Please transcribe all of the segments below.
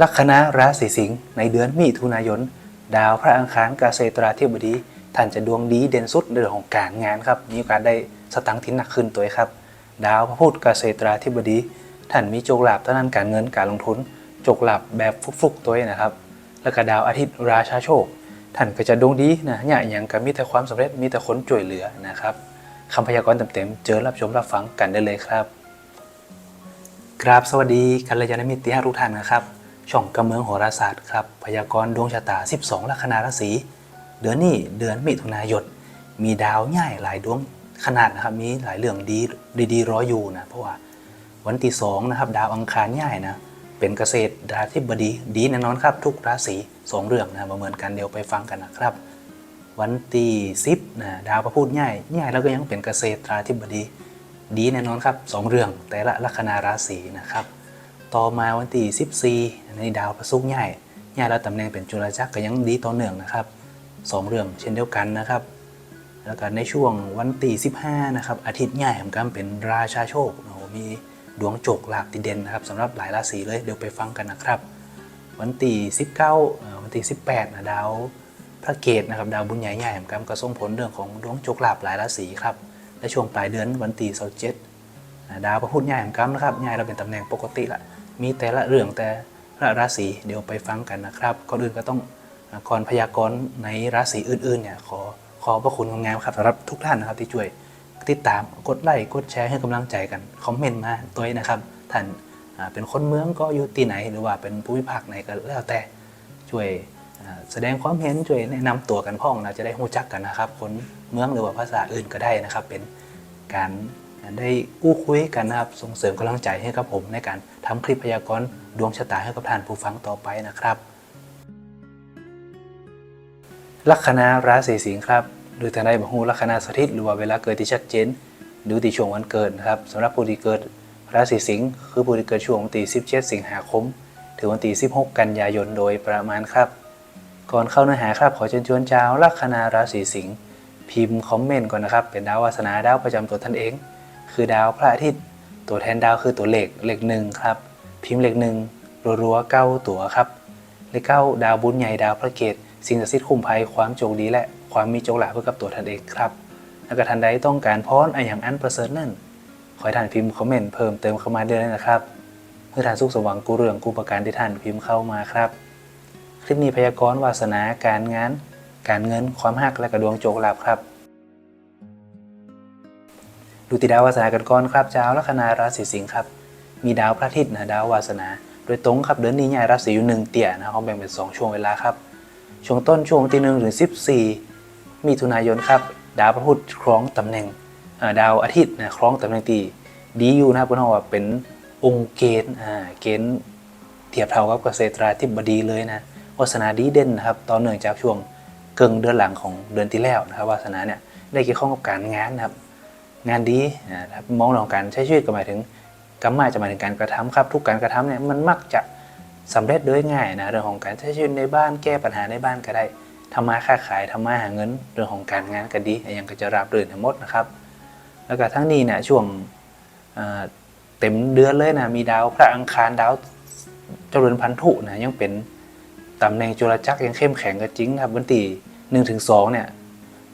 ลัคนาราศีสิงห์ในเดือนมิถุนายน ดาวพระอังคารกเกษตราธิบดี ท่านจะดวงดีเด่นสุดในเรื่องของการงานครับ มีโอกาสได้สตังค์ที่หนักขึ้นตัวครับ ดาวพระพุธเกษตราธิบดี ท่านมีโจกลาภท่านั้นการเงินการลงทุน โจกลาภแบบฟุกๆตัวนะครับ แล้วก็ดาวอาทิตย์ราชาโชค ท่านก็จะดวงดีนะเนี่ยอย่างก็มีแต่ความสำเร็จมีแต่คนช่วยเหลือนะครับคำพยากรณ์เต็มๆเจอรับชมรับฟังกันได้เลยครับกราบสวัสดีกัลยาณมิตรที่ทุกท่านนะครับ ช่องกำเมืองโหราศาสตร์ครับพยากรณ์ดวงชะตา 12 ลัคนาราศีเดือนนี้เดือนมิถุนายนมีดาวใหญ่หลายดวงขนาดนะครับมีหลายเรื่องดีดีๆรออยู่นะเพราะว่าวันที่สองนะครับดาวอังคารใหญ่นะเป็นเกษตรดาวที่บดีดีแน่นอนครับทุกราศีสองเรื่องนะมาเหมือนกันเดี๋ยวไปฟังกันนะครับ วันที่สิบนะดาวพระพุธใหญ่ใหญ่แล้วก็ยังเป็นเกษตราธิบดีดีแน่นอนครับสองเรื่องแต่ละลัคนาราศีนะครับ ต่อมาวันที่14ในดาวพระศุกใหญ่ใหญ่แล้วตำแหน่งเป็นจุลจักรก็ยังดีต่อเนื่องนะครับสองเรื่องเช่นเดียวกันนะครับ แล้วก็ในช่วงวันที่15นะครับอาทิตย์ใหญ่ผมกำเป็นราชาโชคโอ้มีดวงโจกหลาภติเด่นนะครับสำหรับหลายราศีเลยเดี๋ยวไปฟังกันนะครับ วันที่19เอ่อวันที่18นะดาวพระเกตนะครับดาวบุญใหญ่ใหญ่ผมกำก็ส่งผลเรื่องของดวงโจกลาภหลายราศีครับและช่วงปลายเดือนวันที่27ดาวพระพุธใหญ่ของกัมนะครับใหญ่เราเป็นตำแหน่งปกติละ มีแต่ละเรื่องแต่ละราศีเดี๋ยวไปฟังกันนะครับก่อนอื่นก็ต้องก่อนพยากรณ์ในราศีอื่นๆเนี่ยขอขอพระคุณงามๆครับสำหรับทุกท่านนะครับที่ช่วยติดตามกดไลค์กดแชร์ให้กำลังใจกันคอมเมนต์มาตัวนะครับท่านเป็นคนเมืองก็อยู่ที่ไหนหรือว่าเป็นภูมิภาคไหนก็แล้วแต่ช่วยแสดงความเห็นช่วยแนะนำตัวกันพ่องนะจะได้รู้จักกันนะครับ คนเมืองหรือว่าภาษาอื่นก็ได้นะครับ เป็นการ ได้กู้คุยกันนะครับส่งเสริมกำลังใจให้กับผมในการทำคลิปพยากรณ์ดวงชะตาให้กับท่านผู้ฟังต่อไปนะครับ ลัคนาราศีสิงห์ครับหรือทางใดบอกฮูลัคนาสถิตหรือว่าเวลาเกิดที่ชัดเจนดูที่ช่วงวันเกิดนะครับสำหรับผู้ที่เกิดราศีสิงห์คือผู้ที่เกิดช่วงวันที่17 สิงหาคม ถึงวันที่16 กันยายนโดยประมาณครับ ก่อนเข้าเนื้อหาครับขอเชิญชวนชาวลัคนาราศีสิงห์พิมพ์คอมเมนต์ก่อนนะครับ เป็นดาววาสนาดาวประจำตัวท่านเอง คือดาวพระอาทิตย์ ตัวแทนดาวคือตัวเลขเลขหนึ่งครับ พิมพ์เลขหนึ่งรัวๆเก้าตัวครับเลขเก้าดาวบุญใหญ่ดาวพระเกตสิ่งศักดิ์สิทธิ์คุ้มภัยความโชคดีและความมีโชคลาภเพื่อกับตัวท่านเองครับแล้วก็ท่านใดต้องการพรออย่างอันประเสริฐนั่นขอให้ท่านพิมพ์คอมเมนต์เพิ่มเติมเข้ามาได้เลยนะครับ เพื่อท่านสุขสมหวังกูเรื่องกูประการที่ท่านพิมพ์เข้ามาครับ คลิปนี้พยากรณ์วาสนาการงาน การเงินความหักและกระดวงโจกลาภครับ ดูติดาววาสนากันก่อนครับเจ้าลัคนาราศีสิงห์ครับ มีดาวพระอาทิตย์นะดาววาสนา โดยตรงครับเดือนนี้ย้ายราศีอยู่หนึ่งเตี่ยนะเขาแบ่งเป็น2ช่วงเวลาครับ ช่วงต้นช่วงที่หนึ่งถึง14มิถุนายนครับ ดาวพระพุธคล้องตำแหน่งดาวอาทิตย์นะคล้องตำแหน่งตีดีอยู่นะครับคุณพ่อว่าเป็นองค์เกณฑ์เกณฑ์เทียบเท่ากับเกษตราธิบดีเลยนะวาสนาดีเด่นนะครับต่อเนื่องจากช่วงเกิงเดือนหลังของเดือนที่แล้วนะครับวาสนาเนี่ยได้เกี่ยวข้องกับการงานนะครับ งานดีนะครับมองเรื่องการใช้ชีวิตก็หมายถึงกรรมะจะหมายถึงการกระทำครับ ทุกการกระทำเนี่ยมันมักจะสำเร็จโดยง่ายนะเรื่องของการใช้ชีวิตในบ้านแก้ปัญหาในบ้านก็ได้ทำมาค้าขายทำมาหาเงินเรื่องของการงานก็ดีอย่างก็จะราบรื่นทั้งหมดนะครับ แล้วก็ทั้งนี้เนี่ยช่วงเอ่อเต็มเดือนเลยนะมีดาวพระอังคารดาวเจริญพันธุนะยังเป็นตำแหน่งจุลจักรยังเข้มแข็งก็จริงครับวันที่หนึ่งถึงสองเนี่ย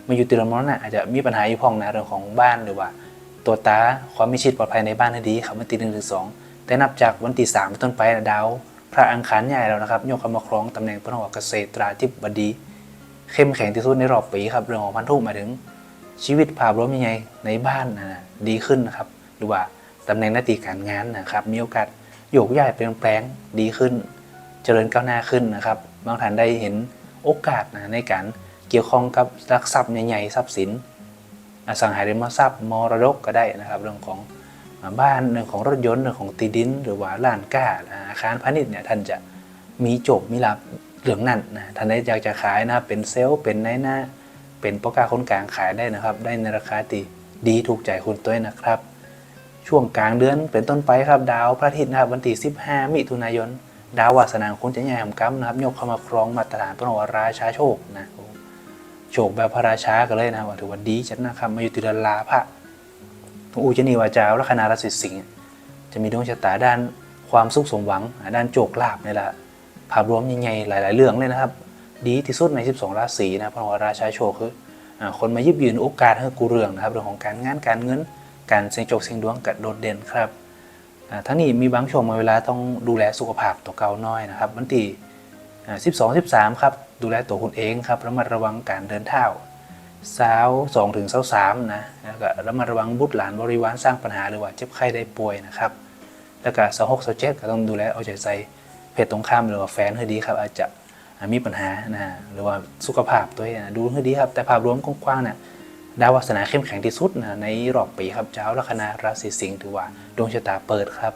มาอยู่ติดลมร้อนน่ะอาจจะมีปัญหาอยู่พ้องนะเรื่องของบ้านหรือว่า ตัวตาความมีชีวิตปลอดภัยในบ้านให้ดีครับวันที่หนึ่งถึงสองแต่นับจากวันที่สามเป็นต้นไปดาว พระอังคารใหญ่แล้วนะครับโยกเข้ามาครองตำแหน่งพระหัวเกษตราธิบดี เข้มแข็งที่สุดในรอบปีครับเรื่องของพันธุหมาถึง ชีวิตภาพรวมยังไงในบ้านนะดีขึ้นนะครับหรือว่าตำแหน่งหน้าที่การงานนะครับมีโอกาสโยกย้ายเปลี่ยนแปลงดีขึ้น เจริญก้าวหน้าขึ้นนะครับบางท่านได้เห็นโอกาสนะในการ เกี่ยวข้องกับรักทรัพย์ใหญ่ๆทรัพย์สินอสังหาริมทรัพย์มรดกก็ได้นะครับเรื่องของบ้านเรื่องของรถยนต์เรื่องของตีดิน หรือว่าร้านก้าอาคารพาณิชย์เนี่ยท่านจะมีจบมีลาบเหลืองนั่นนะท่านใดอยากจะขายนะครับเป็นเซลล์เป็นนายหน้า เป็นพ่อค้าคนกลางขายได้นะครับ ได้ในราคาที่ดีถูกใจคุณตัวเองนะครับ ช่วงกลางเดือนเป็นต้นไปครับดาวพระอาทิตย์นะครับวันที่15 มิถุนายน ดาววาสนาคุณจะใหญ่ของกัมนะครับยกเข้ามาครองมาตรฐานพระวราชาโชคนะ โชคแบบพระราชากันเลยนะว่าถือว่าดีจัดนะครับมาอยู่ติดลาพระอูจะนีวาจาวลัคนาราศีสิงห์จะมีดวงชะตาด้านความสุขสมหวัง ด้านโจกลาภนี่แหละภาพรวมใหญ่ๆหลาย ๆ เรื่องเลยนะครับ ดีที่สุดใน 12 ราศีนะเพราะว่าราชาโชคคือคนมายิบยืนโอกาสให้กูเรื่องนะครับเรื่องของการงานการเงิน การเสี่ยงโชคเสี่ยงดวงกัดโดดเด่นครับทั้งนี้มีบางช่วงบางเวลาต้องดูแลสุขภาพตัวเก่าน้อยนะครับวันที่อ่า12 13 ครับ ดูแลตัวคุณเองครับระมัดระวังการเดินเท้าสาว2ถึงสาว3นะแล้วก็ระมัดระวังบุตรหลานบริวารสร้างปัญหาหรือว่าเจ็บไข้ได้ป่วยนะครับ แล้วก็สาว6สาว7ก็ต้องดูแลเอาใจใส่เพศตรงข้ามหรือว่าแฟนให้ดีครับ อาจจะมีปัญหานะหรือว่าสุขภาพตัวเองนะดูให้ดีครับ แต่ภาพรวมกว้างๆเนี่ยดาววาสนาเข้มแข็งที่สุดนะในรอบปีครับเจ้าลัคนาราศีสิงห์ถือว่าดวงชะตาเปิดครับ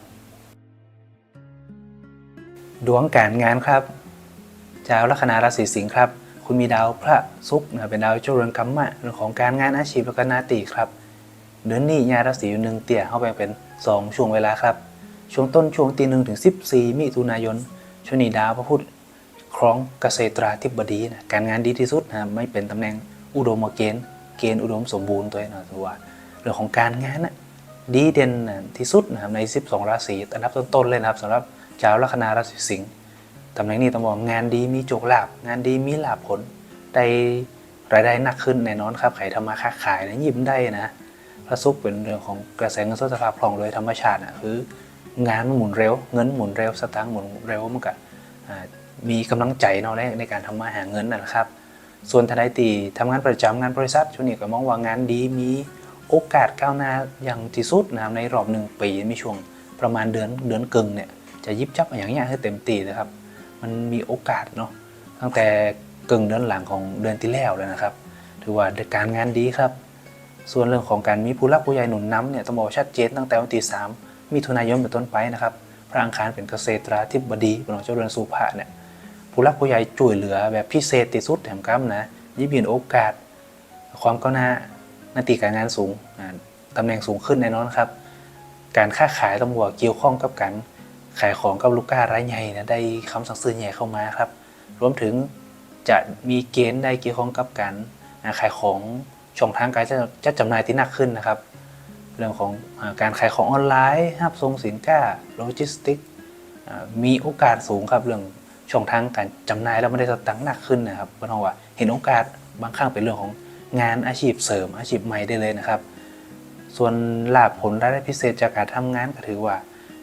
ดวงการงานครับ ชาวลัคนาราศีสิงห์ครับ คุณมีดาวพระศุกร์เป็นดาวเจ้าเรือนกัมมะเรื่องของการงานอาชีพและก็หนาตีครับ เดือนนี้ยาราศีอยู่หนึ่งเตี่ยเข้าไปเป็น 2 ช่วงเวลาครับ ช่วงต้นช่วงตีหนึ่งถึง14มิถุนายน ช่วงนี้ดาวพระพุธครองเกษตราธิบดีนะการงานดีที่สุดนะไม่เป็นตำแหน่งอุดมเกณฑ์เกณฑ์อุดมสมบูรณ์ตัวเองนะถือว่าเรื่องของการงานนะดีเด่นนะที่สุดนะครับใน 12 ราศีอันดับต้นๆเลยนะครับสำหรับชาวลัคนาราศีสิงห์ ตำแหน่งนี้ต้องบอกงานดีมีโจกลาบ งานดีมีลาบผลได้รายได้หนักขึ้นแน่นอนครับใครทำมาค้าขายนะยิ้มได้นะพระซุกเป็นเรื่องของกระแสเงินสดสภาพคล่องโดยธรรมชาตินะคืองานมันหมุนเร็ว เงินหมุนเร็วสตางค์หมุนเร็วมันก็มีกำลังใจเนาะในในการทำมาหาเงินนะครับ ส่วนทนายตีทำงานประจำงานบริษัทช่วงนี้ก็มองว่างานดีมีโอกาสก้าวหน้าอย่างที่สุดนะครับในรอบหนึ่งปีมีช่วงประมาณเดือนเดือนกึ่งเนี่ยจะยิบจับอย่างเงี้ยให้เต็มตีนะครับ มันมีโอกาสเนาะตั้งแต่กึ่งเดือนหลังของเดือนที่แล้วเลยนะครับ ถือว่าการงานดีครับ ส่วนเรื่องของการมีผู้รักผู้ใหญ่หนุนน้ำเนี่ยต้องบอกว่าชัดเจนตั้งแต่วันที่สามมิถุนายนเป็นต้นไปนะครับพระอังคารเป็นเกษตราธิบดีเป็นของเจ้าเรือนสุภาเนี่ยผู้รักผู้ใหญ่ช่วยเหลือแบบพิเศษที่สุดแถมกัมนะยิบยินโอกาส ความก้าวหน้าหน้าตีการงานสูงตำแหน่งสูงขึ้นแน่นอนครับ การค้าขายต้องบอกว่าเกี่ยวข้องกับการ ขายของกับลูกค้ารายใหญ่นะได้คำสั่งซื้อใหญ่เข้ามาครับ รวมถึงจะมีเกณฑ์ได้เกี่ยวข้องกับการขายของช่องทางการจะจะจำหน่ายที่หนักขึ้นนะครับ เรื่องของอการขายของออนไลน์ห้าบส่งสินค้าโลจิสติกมีโอกาสสูงครับเรื่องช่องทางการจำหน่ายแล้วไม่ได้สตังค์หนักขึ้นนะครับเพราะว่าเห็นโอกาสบางครั้งเป็นเรื่องของงานอาชีพเสริมอาชีพใหม่ได้เลยนะครับ ส่วนลาภผลรายได้พิเศษจากการทำงานก็ถือว่า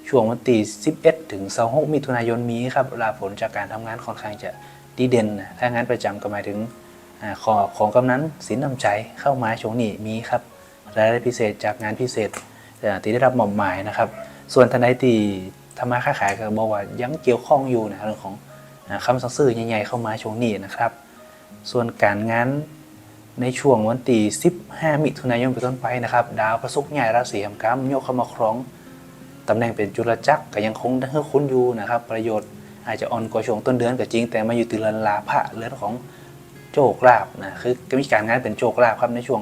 ช่วงวันที่11 ถึง26มิถุนายนมีครับลาผลจากการทำงานค่อนข้างจะดีเด่นนะถ้างานประจำก็หมายถึงอขอของกำนันสินน้ำใจเข้ามาช่วงนี้มีครับรายได้พิเศษจากงานพิเศษที่ได้รับมอบหมายนะครับ ส่วนทนายตีทำมาค้าขายก็บอกว่ายังเกี่ยวข้องอยู่นะเรื่องของอคำสั่งซื้อใหญ่ๆเข้ามาช่วงนี้นะครับ ส่วนการงานในช่วงวันที่15 มิถุนายนเป็นต้นไปนะครับ ดาวพระศุกร์ใหญ่ราศีแห่งกรรมโยกเข้ามาครอง ตำแหน่งเป็นจุลจักรก็ยังคงได้ให้คุณอยู่นะครับประโยชน์อาจจะอ่อนกว่าช่วงต้นเดือนก็จริง แต่มาอยู่ติเรือนลาภะเรือนของโจกลาบนะคือก็มีการงานเป็นโจกลาบครับในช่วง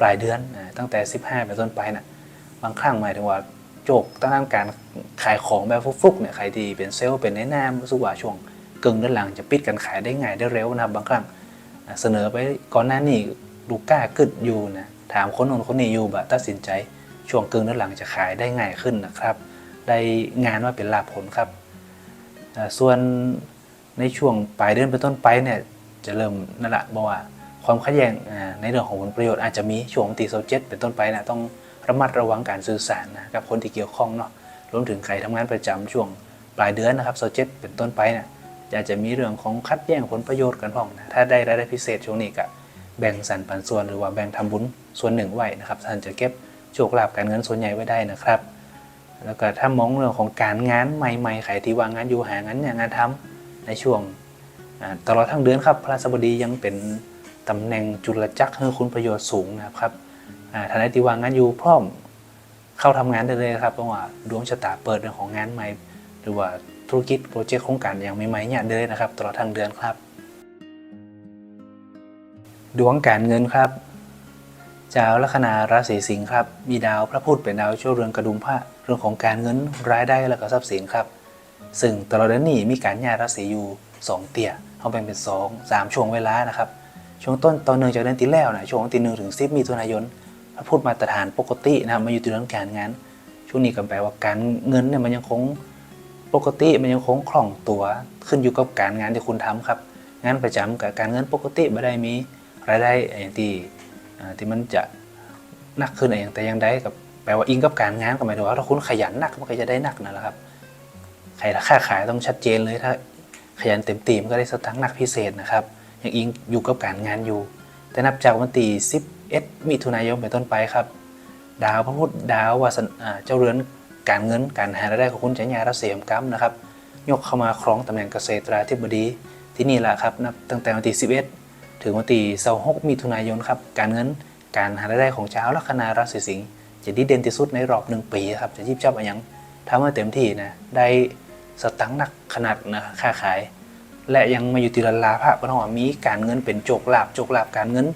ปลายเดือนนะตั้งแต่ 15 เป็นต้นไปนะบางครั้งหมายถึงว่าโจกตั้งแต่การขายของแบบฟุกๆเนี่ยใครที่เป็นเซลล์เป็นในหน้ารู้สึกว่าช่วงกึ่งดือนหลังจะปิดกันขายได้ง่ายได้เร็วนะครับบางครั้งอะเสนอไปก่อนหน้านี้ลูกกล้ากึดอยู่นะถามคนนู้นคนนี้อยู่บะตัดสินใจ ช่วงกึ่งเดือนหลังจะขายได้ง่ายขึ้นนะครับ ได้งานว่าเป็นลาผลครับ ส่วนในช่วงปลายเดือนเป็นต้นไปเนี่ยจะเริ่มนั่นแหละบอกว่าความขัดแย้งในเรื่องของผลประโยชน์อาจจะมีช่วงตีโซเจ็ตเป็นต้นไปนะต้องระมัดระวังการสื่อสารนะกับคนที่เกี่ยวข้องเนาะรวมถึงใครทำงานประจำช่วงปลายเดือนนะครับโซเจ็ตเป็นต้นไปเนี่ยอาจจะมีเรื่องของคัดแย่งผลประโยชน์กันพ้องนะถ้าได้รายได้พิเศษช่วงนี้ก็แบ่งสรรปันส่วนหรือว่าแบ่งทำบุญส่วนหนึ่งไว้นะครับท่านจะเก็บ โชคลาภการเงินส่วนใหญ่ไว้ได้นะครับ แล้วก็ถ้ามองเรื่องของการงานใหม่ๆใครที่วางงานอยู่หางานอย่างงานทำในช่วงตลอดทั้งเดือนครับพระราชบดียังเป็นตำแหน่งจุลจักรให้คุณประโยชน์สูงนะครับอ่าท่านที่วางงานอยู่พร้อมเข้าทำงานได้เลยครับเพราะว่าดวงชะตาเปิดเรื่องของงานใหม่ หรือว่าธุรกิจโปรเจกต์โครงการอย่างใหม่ๆเนี่ยได้เลยนะครับ ตลอดทั้งเดือนครับ ดวงการเงินครับ ชาวลัคนาราศีสิงห์ครับ มีดาวพระพุธเป็นดาวเจ้าเรือนกระดุมพระเรื่องของการเงินรายได้และก็ทรัพย์สินครับ ซึ่งตลอดเดือนนี้มีการย้ายราศีอยู่ 2 เตี่ยเขาแบ่งเป็น 2 3 ช่วงเวลานะครับ ช่วงต้นตอนหนึ่งจากเดือนที่แล้วนะช่วงที่หนึ่งถึงสิบมีถุนายนพระพุธมาตรฐานปกตินะครับมาอยู่ที่เรื่องการงาน ช่วงนี้ก็แปลว่าการเงินเนี่ยมันยังคงปกติมันยังคงคล่องตัวขึ้นอยู่กับการงานที่คุณทำครับ งานประจำกับการเงินปกติไม่ได้มีรายได้อย่างที่ ที่มันจะหนักขึ้นอย่างแต่อยังใดกับแปลว่าอิงกับการงานก็หมายถึงว่าถ้าคุณขยันหนักมันก็จะได้หนักนั่นแหละครับใครละค่าขายต้องชัดเจนเลยถ้าขยันเต็มตีมันก็ได้สตังค์หนักพิเศษนะครับยังอิงอยู่กับการงานอยู่ แต่นับจากวันที่11มิถุนายนเป็นต้นไปครับ ดาวพระพุธดาววาสนอ่าเจ้าเรือนการเงินการหารายได้ของคุณจะยาระเสียมกรรมนะครับ ยกเข้ามาครองตำแหน่งเกษตราธิบดีที่นี่แหละครับนับตั้งแต่วันที่11 ถึงวันที่26มิถุนายนครับการเงินการหารายได้ของเจ้าลัคนาราศีสิงห์จะดีเด่นที่สุดในรอบหนึ่งปีครับจะยิบจับอะไรยังทำให้เต็มที่นะได้สตังค์หนักขนาดนะค่าขาย และยังมาอยู่ติลลาภะก็ต้องว่ามีการเงินเป็นโจกลาบโจกลาบการเงิน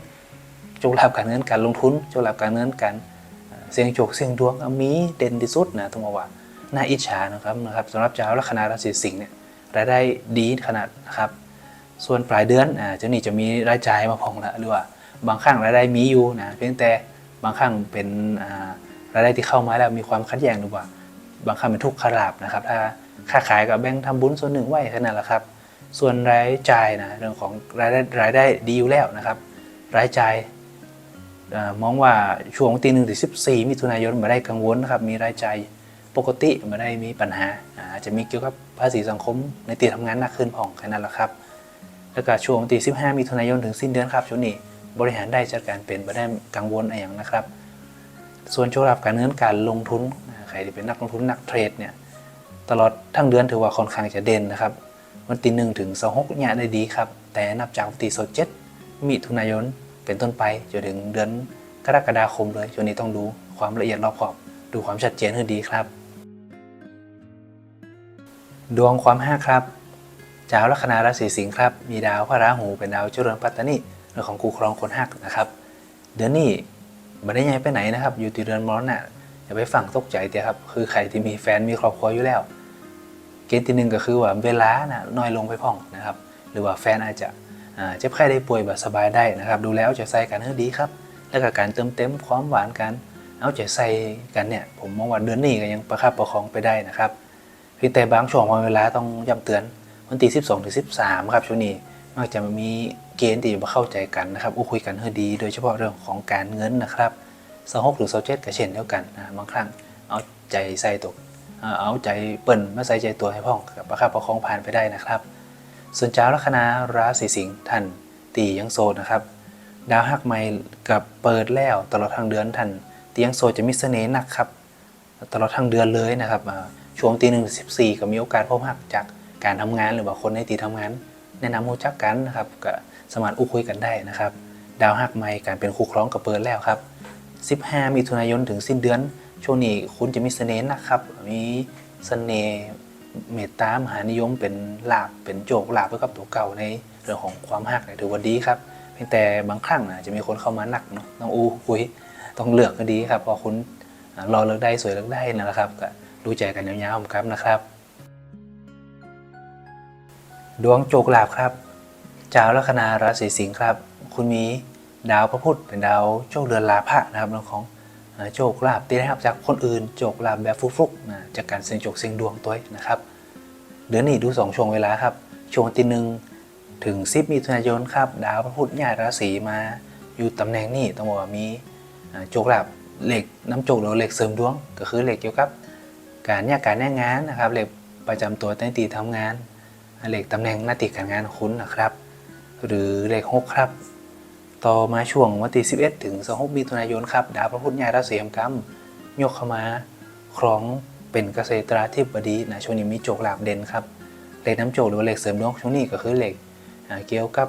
โจกลาบการเงินการลงทุนโจกลาบการเงินการเสี่ยงโจกเสี่ยงดวงมีเด่นที่สุดนะต้องบอกว่าน่าอิจฉานะครับนะครับสำหรับเจ้าลัคนาราศีสิงห์เนี่ยรายได้ดีขนาดนะครับ ส่วนปลายเดือนอ่าเจ้านี่จะมีรายจ่ายมาพองละหรือว่าบางครั้งรายได้มีอยู่นะเพียงแต่บางครั้งเป็นอ่ารายได้ที่เข้ามาแล้วมีความขัดแย้งหรือว่า บางครั้งเป็นทุกข์ขลาบนะครับ ถ้าค่าขายกับแบ่งทำบุญส่วนหนึ่งไว้แค่นั้นแหละครับ ส่วนรายจ่ายนะเรื่องของรายได้รายได้ดีอยู่แล้วนะครับ รายจ่ายมองว่าช่วงวันที่หนึ่งถึงสิบสี่มิถุนายนไม่ได้กังวลนะครับมีรายจ่ายปกติไม่ได้มีปัญหาอาจจะมีเกี่ยวกับภาษีสังคมในตีทำงานหนักขึ้นผ่องแค่นั้นแหละครับ แล้วก็ช่วงวันที่15มิถุนายนถึงสิ้นเดือนครับช่วงนี้บริหารได้จัดการเป็นไม่ได้กังวลอะไรอย่างนะครับ ส่วนโชคลาภการเงินการลงทุนใครที่เป็นนักลงทุนนักเทรดเนี่ยตลอดทั้งเดือนถือว่าค่อนข้างจะเด่นนะครับวันที่หนึ่งถึงสองหกเนี่ยได้ดีครับ แต่นับจากวันที่สเจ็ดมิถุนายนเป็นต้นไปจนถึงเดือนกรกฎาคมเลยช่วงนี้ต้องดูความละเอียดรอบขอบ ดูความชัดเจนให้ดีครับ ดวงความห้าครับ ดาวลัคนาราศีสิงห์ครับ มีดาวพระราหูเป็นดาวเจริญปัตตานีเรื่องของคู่ครองคนหักนะครับ เดือนนี้ไม่ได้ย้ายไปไหนนะครับ อยู่ที่เรือนมรณะอย่าไปฝังตกใจเตียครับ คือใครที่มีแฟนมีครอบครัวอยู่แล้ว เกณฑ์ที่หนึ่งก็คือว่าเวลานะน้อยลงไปพ่องนะครับ หรือว่าแฟนอาจจะเจ็บไข้ได้ป่วยแบบสบายได้นะครับ ดูแล้วจะใส่กันให้ดีครับ แล้วก็การเติมเต็มความหวานกันเอาใจใส่กันเนี่ย ผมมองว่าเดือนนี้ก็ยังประคับประคองไปได้นะครับเพียงแต่บางช่วงบางเวลาต้องย้ำเตือน วันที่12ถึง13 ครับช่วงนี้มักจะมีเกณฑ์ที่มาเข้าใจกันนะครับอู้คุยกันให้ดี โดยเฉพาะเรื่องของการเงินนะครับ26หรือ27ก็เช่นเดียวกันนะบางครั้งเอาใจใส่ตัวเอาใจเปิ่นมาใส่ใจตัวให้พ่องกับประคับประคองผ่านไปได้นะครับ ส่วนเจ้าลัคนาราศีสิงห์ท่านตียังโสดนะครับ ดาวหักใหม่กับเปิดแล้วตลอดทางเดือนท่านตียังโสดจะมีเสน่ห์หนักครับ ตลอดทางเดือนเลยนะครับช่วงตีหนึ่งสิบสี่ก็มีโอกาสพบหักจาก การทำงานหรือว่าคนในตีทำงาน แนะนำรู้จักกันนะครับก็สามารถอู้คุยกันได้นะครับ ดาวหักใหม่การเป็นคู่ครองกับเปิดแล้วครับ 15 มิถุนายนถึงสิ้นเดือน ช่วงนี้คุณจะมีเสน่ห์นะครับ มีเสน่ห์เมตตามหานิยมเป็นลาบเป็นโจกลาบไปกับตัวเก่าในเรื่องของความหักเนี่ยถือว่าดีครับเพียงแต่บางครั้งนะจะมีคนเข้ามาหนักเนาะต้องอู้คุยต้องเลือกก็ดีครับพราะคุณรอเลือกได้สวยเลือกได้นะครับก็ดูใจกันยาวๆครับนะครับ ดวงโจกลาบครับเจ้าลัคนาราศีสิงห์ครับ คุณมีดาวพระพุธเป็นดาวโชคเรือนลาภะนะครับเรื่องของโชคลาภที่ได้รับจากคนอื่นโชคลาภแบบฟุกๆนะจากการเสี่ยงโชคเสี่ยงดวงตัวนะครับ เดือนนี้ดู 2 ช่วงเวลาครับ ช่วงที่หนึ่งถึง10มิถุนายนครับ ดาวพระพุธย้ายราศีมาอยู่ตำแหน่งนี้ต้องบอกว่ามีโชคลาภเหล็กน้ำโชคหรือเหล็กเสริมดวง ก็คือเหล็กเกี่ยวกับ การเนี่ยการแน่งานนะครับเหล็กประจำตัวในตีทำงาน เหล็กตำแหน่งหน้าที่การงานคุณนะครับ หรือเหล็กหกครับ ต่อมาช่วงวันที่11 ถึง26มิถุนายนครับดาวพระพุธย้ายราศีกรรมยกเข้ามาครองเป็นเกษตราธิบดีนะช่วงนี้มีโจกลาบเด่นครับเหล็กน้ำโจกหรือเหล็กเสริมดวงช่วงนี้ก็คือเหล็กเกี่ยวกับ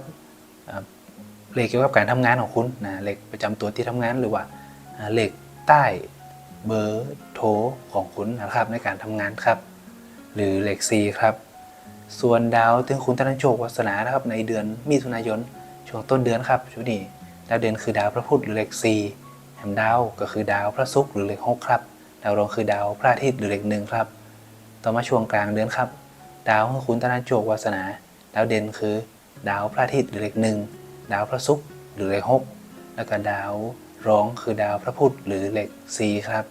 เหล็กเกี่ยวกับการทำงานของคุณนะเหล็กประจำตัวที่ทำงานหรือว่าเหล็กใต้เบอร์โทรของคุณนะครับในการทำงานครับ หรือเหล็ก C ครับ ส่วนดาวถึงคุณธนโชควาสนานะครับในเดือนมิถุนายนช่วงต้นเดือนครับช่วงนี้ดาวเด่นคือดาวพระพุธหรือเลขสี่แถมดาวก็คือดาวพระศุกร์หรือเลขหกครับ ดาวรองคือดาวพระอาทิตย์หรือเลขหนึ่งครับ ต่อมาช่วงกลางเดือนครับ ดาวของคุณธนโชควาสนา ดาวเด่นคือ ดาวพระอาทิตย์หรือเลขหนึ่งดาวพระศุกร์หรือเลขหกแล้วก็ดาวรองคือดาวพระพุธหรือเลขสี่ครับ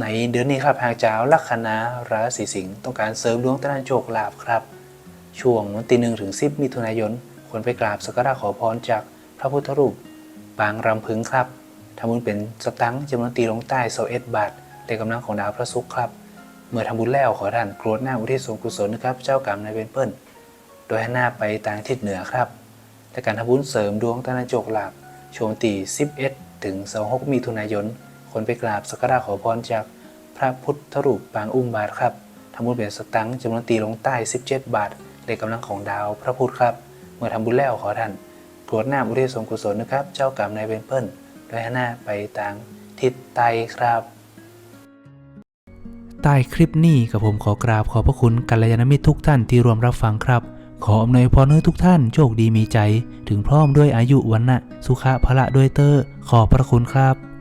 ในเดือนนี้ครับหากเจ้าลัคนาราศีสิงห์ต้องการเสริมดวงตะนันโชคลาภครับ ช่วงวันที่หนึ่งถึงสิบมิถุนายนควรไปกราบสักการะขอพรจากพระพุทธรูปปางรำพึงครับทำบุญเป็นสตังค์จำนวนตีลงใต้โซเอ็ดบาทในกำลังของดาวพระศุกร์ครับ เมื่อทำบุญแล้วขอท่านกรวดหน้าอุทิศส่วนกุศลนะครับ เจ้ากรรมนายเวรเปิ้ลโดยให้หน้าไปทางทิศเหนือครับและการทำบุญเสริมดวงตะนันโชคลาภช่วงตี11ถึง26มิถุนายน คนไปกราบสักการะขอพรจากพระพุทธรูปปางอุ้มบาทครับทำบุญเป็นสตังค์จำนวนตีลงใต้ 17 บาทในกำลังของดาวพระพุธครับ เมื่อทำบุญแล้วขอท่านกรวดหน้าอุทิศส่วนกุศลนะครับ เจ้ากรรมนายเวรเปิ้ลโดยให้หน้าไปทางทิศใต้ครับใต้คลิปนี้กับผมขอกราบขอบพระคุณกัลยาณมิตรทุกท่านที่ร่วมรับฟังครับ ขออำนวยพรให้ทุกท่านโชคดีมีใจ ถึงพร้อมด้วยอายุวันนะสุขะพละด้วยเตอร์ขอบพระคุณครับ